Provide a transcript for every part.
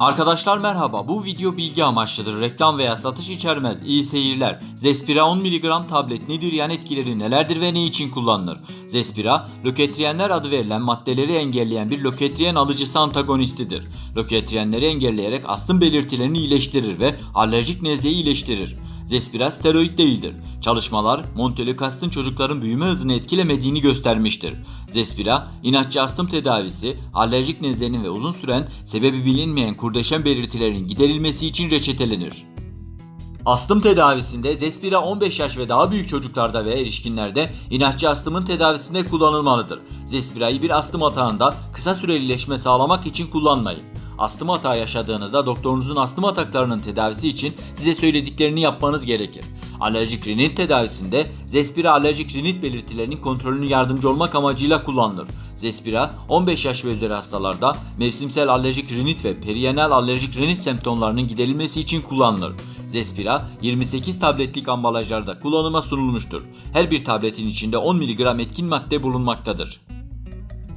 Arkadaşlar merhaba. Bu video bilgi amaçlıdır. Reklam veya satış içermez. İyi seyirler. Zespira 10 mg tablet nedir? Yan etkileri nelerdir ve ne için kullanılır? Zespira, löketriyenler adı verilen maddeleri engelleyen bir löketriyen alıcısı antagonistidir. Löketriyenleri engelleyerek astım belirtilerini iyileştirir ve alerjik nezleyi iyileştirir. Zespira steroid değildir. Çalışmalar Montelukast'ın çocukların büyüme hızını etkilemediğini göstermiştir. Zespira, inatçı astım tedavisi, alerjik nezlenin ve uzun süren sebebi bilinmeyen kurdeşen belirtilerin giderilmesi için reçetelenir. Astım tedavisinde Zespira 15 yaş ve daha büyük çocuklarda ve erişkinlerde inatçı astımın tedavisinde kullanılmalıdır. Zespira'yı bir astım atağında kısa süreli iyileşme sağlamak için kullanmayın. Astım atağı yaşadığınızda doktorunuzun astım ataklarının tedavisi için size söylediklerini yapmanız gerekir. Alerjik rinit tedavisinde Zespira alerjik rinit belirtilerinin kontrolünü yardımcı olmak amacıyla kullanılır. Zespira 15 yaş ve üzeri hastalarda mevsimsel alerjik rinit ve periyenal alerjik rinit semptomlarının giderilmesi için kullanılır. Zespira 28 tabletlik ambalajlarda kullanıma sunulmuştur. Her bir tabletin içinde 10 mg etkin madde bulunmaktadır.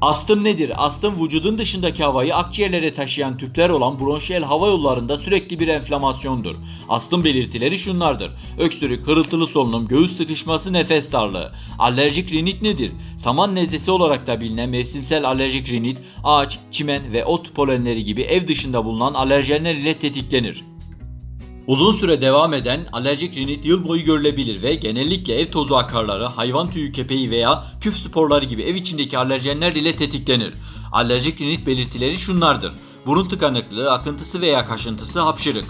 Astım nedir? Astım vücudun dışındaki havayı akciğerlere taşıyan tüpler olan bronşiyel hava yollarında sürekli bir enflamasyondur. Astım belirtileri şunlardır. Öksürük, hırıltılı solunum, göğüs sıkışması, nefes darlığı. Alerjik rinit nedir? Saman nezlesi olarak da bilinen mevsimsel alerjik rinit, ağaç, çimen ve ot polenleri gibi ev dışında bulunan alerjenler ile tetiklenir. Uzun süre devam eden alerjik rinit yıl boyu görülebilir ve genellikle ev tozu akarları, hayvan tüyü kepeği veya küf sporları gibi ev içindeki alerjenler ile tetiklenir. Alerjik rinit belirtileri şunlardır. Burun tıkanıklığı, akıntısı veya kaşıntısı, hapşırık.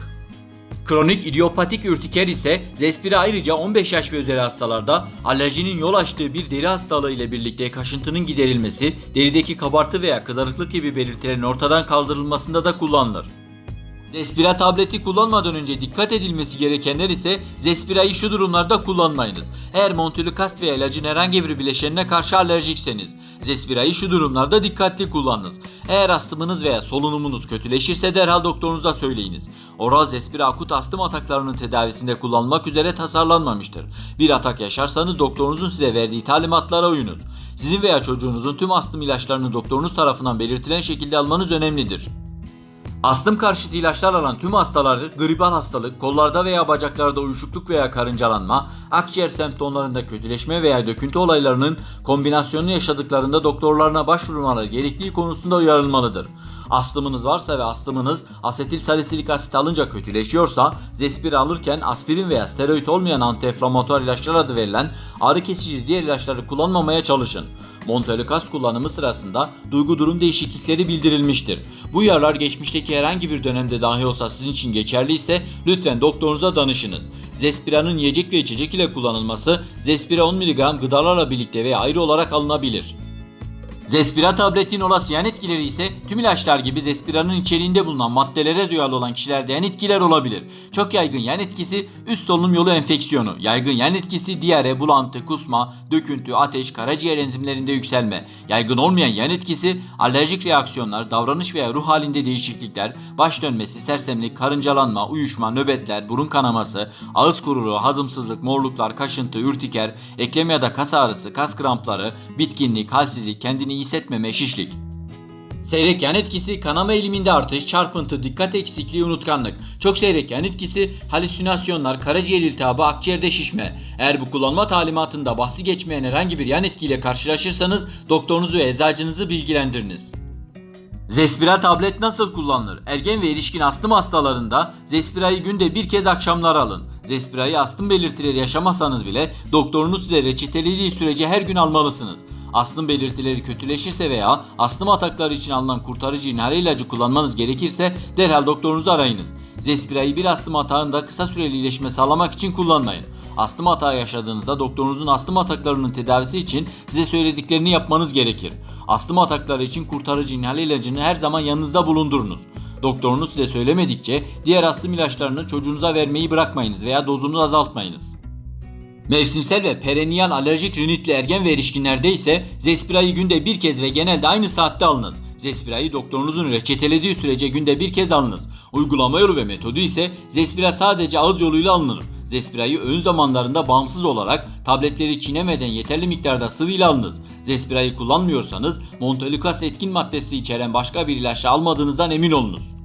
Kronik idiopatik ürtiker ise Zespira ayrıca 15 yaş ve üzeri hastalarda alerjinin yol açtığı bir deri hastalığı ile birlikte kaşıntının giderilmesi, derideki kabartı veya kızarıklık gibi belirtilerin ortadan kaldırılmasında da kullanılır. Zespira tableti kullanmadan önce dikkat edilmesi gerekenler ise Zespira'yı şu durumlarda kullanmayınız. Eğer Montelukast veya ilacın herhangi bir bileşenine karşı alerjikseniz Zespira'yı şu durumlarda dikkatli kullanınız. Eğer astımınız veya solunumunuz kötüleşirse derhal doktorunuza söyleyiniz. Oral Zespira akut astım ataklarının tedavisinde kullanılmak üzere tasarlanmamıştır. Bir atak yaşarsanız doktorunuzun size verdiği talimatlara uyunuz. Sizin veya çocuğunuzun tüm astım ilaçlarını doktorunuz tarafından belirtilen şekilde almanız önemlidir. Astım karşıtı ilaçlar alan tüm hastaları gribal hastalık, kollarda veya bacaklarda uyuşukluk veya karıncalanma, akciğer semptomlarında kötüleşme veya döküntü olaylarının kombinasyonunu yaşadıklarında doktorlarına başvurmaları gerektiği konusunda uyarılmalıdır. Astımınız varsa ve astımınız asetil salisilik asit alınca kötüleşiyorsa, Zespira alırken aspirin veya steroid olmayan antiinflamatuar ilaçlar adı verilen ağrı kesici diğer ilaçları kullanmamaya çalışın. Montelukast kullanımı sırasında duygu durum değişiklikleri bildirilmiştir. Bu uyarılar geçmişteki herhangi bir dönemde dahi olsa sizin için geçerliyse lütfen doktorunuza danışınız. Zespira'nın yiyecek ve içecek ile kullanılması Zespira 10 mg gıdalarla birlikte veya ayrı olarak alınabilir. Zespira tabletin olası yan etkileri ise tüm ilaçlar gibi Zespira'nın içeriğinde bulunan maddelere duyarlı olan kişilerde yan etkiler olabilir. Çok yaygın yan etkisi üst solunum yolu enfeksiyonu, yaygın yan etkisi diyare, bulantı, kusma, döküntü, ateş, karaciğer enzimlerinde yükselme, yaygın olmayan yan etkisi alerjik reaksiyonlar, davranış veya ruh halinde değişiklikler, baş dönmesi, sersemlik, karıncalanma, uyuşma, nöbetler, burun kanaması, ağız kuruluğu, hazımsızlık, morluklar, kaşıntı, ürtiker, eklem ya da kas ağrısı, kas krampları, bitkinlik, halsizlik, kendini iyi hissetmeme, şişlik. Seyrek yan etkisi kanama eğiliminde artış, çarpıntı, dikkat eksikliği, unutkanlık. Çok seyrek yan etkisi halüsinasyonlar, karaciğer iltihabı, akciğerde şişme. Eğer bu kullanma talimatında bahsi geçmeyen herhangi bir yan etkiyle karşılaşırsanız doktorunuzu ve eczacınızı bilgilendiriniz. Zespira tablet nasıl kullanılır? Ergen ve erişkin astım hastalarında Zespira'yı günde bir kez akşamlar alın. Zespira'yı astım belirtileri yaşamasanız bile doktorunuz size reçetelediği sürece her gün almalısınız. Astım belirtileri kötüleşirse veya astım atakları için alınan kurtarıcı inhale ilacı kullanmanız gerekirse derhal doktorunuzu arayınız. Zespira'yı bir astım atağında kısa süreli iyileşme sağlamak için kullanmayın. Astım atağı yaşadığınızda doktorunuzun astım ataklarının tedavisi için size söylediklerini yapmanız gerekir. Astım atakları için kurtarıcı inhale ilacını her zaman yanınızda bulundurunuz. Doktorunuz size söylemedikçe diğer astım ilaçlarını çocuğunuza vermeyi bırakmayınız veya dozunu azaltmayınız. Mevsimsel ve perennial alerjik rinitli ergen ve erişkinlerde ise Zespira'yı günde bir kez ve genelde aynı saatte alınız. Zespira'yı doktorunuzun reçetelediği sürece günde bir kez alınız. Uygulama yolu ve metodu ise Zespira sadece ağız yoluyla alınır. Zespira'yı öğün zamanlarında bağımsız olarak tabletleri çiğnemeden yeterli miktarda sıvı ile alınız. Zespira'yı kullanmıyorsanız Montelukast etkin maddesi içeren başka bir ilaçla almadığınızdan emin olunuz.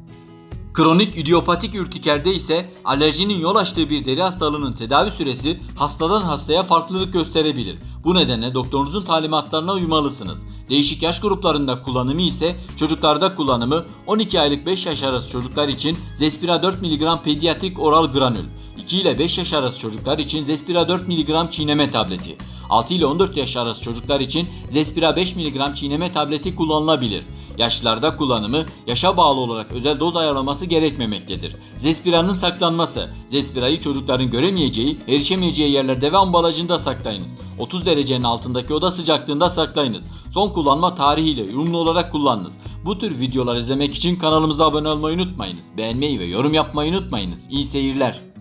Kronik idiopatik ürtikerde ise alerjinin yol açtığı bir deri hastalığının tedavi süresi hastadan hastaya farklılık gösterebilir. Bu nedenle doktorunuzun talimatlarına uymalısınız. Değişik yaş gruplarında kullanımı ise çocuklarda kullanımı 12 aylık 5 yaş arası çocuklar için Zespira 4 mg pediatrik oral granül, 2 ile 5 yaş arası çocuklar için Zespira 4 mg çiğneme tableti, 6 ile 14 yaş arası çocuklar için Zespira 5 mg çiğneme tableti kullanılabilir. Yaşlılarda kullanımı yaşa bağlı olarak özel doz ayarlaması gerekmemektedir. Zespira'nın saklanması. Zespira'yı çocukların göremeyeceği, erişemeyeceği yerlerde ve ambalajında saklayınız. 30 derecenin altındaki oda sıcaklığında saklayınız. Son kullanma tarihiyle uyumlu olarak kullanınız. Bu tür videolar izlemek için kanalımıza abone olmayı unutmayınız. Beğenmeyi ve yorum yapmayı unutmayınız. İyi seyirler.